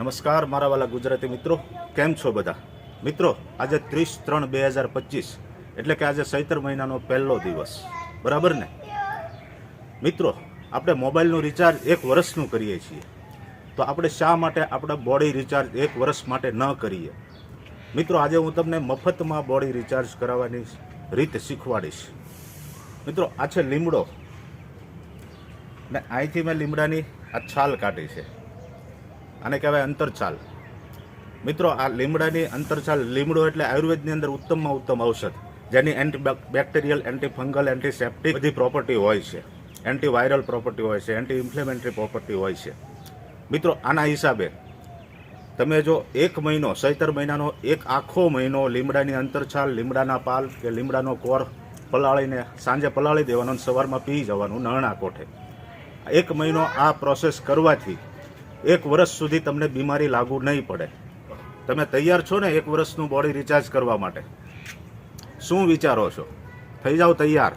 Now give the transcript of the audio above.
નમસ્કાર, મારા વાલા ગુજરાતી મિત્રો. કેમ છો બધા? મિત્રો, આજે ત્રીસ ત્રણ બે હજાર પચીસ, એટલે કે આજે સૈતર મહિનાનો પહેલો દિવસ. બરાબર ને? મિત્રો, આપણે મોબાઈલનું રિચાર્જ એક વર્ષનું કરીએ છીએ. તો આપણે શા માટે આપણા બોડી રિચાર્જ એક વર્ષ માટે ન કરીએ? મિત્રો, આજે હું તમને મફતમાં બોડી રિચાર્જ કરાવવાની રીત શીખવાડીશ. મિત્રો, આ છે લીમડો. ને અહીંથી મેં લીમડાની આ છાલ કાઢી છે. આને કહેવાય અંતરચાલ મિત્રો, આ લીમડાની અંતરચાલ લીમડો એટલે આયુર્વેદની અંદર ઉત્તમમાં ઉત્તમ ઔષધ, જેની anti bacterial anti fungal antiseptic બધી પ્રોપર્ટી હોય છે. એન્ટી વાયરલ પ્રોપર્ટી હોય છે એન્ટી ઇન્ફ્લેમેન્ટરી પ્રોપર્ટી હોય છે. મિત્રો, આના હિસાબે તમે જો એક મહિનો સૈતર મહિનાનો, એક આખો મહિનો લીમડાની અંતરછાલ, લીમડાના પાલ કે લીમડાનો કોર પલાળીને સાંજે પલાળી દેવાનો અને સવારમાં પી જવાનું નરણા કોઠે. એક મહિનો આ પ્રોસેસ કરવાથી એક વર્ષ સુધી તમને બીમારી લાગુ નહીં પડે. તમે તૈયાર છો ને એક વર્ષનું બોડી રિચાર્જ કરવા માટે. શું વિચારો છો? થઈ જાઓ તૈયાર.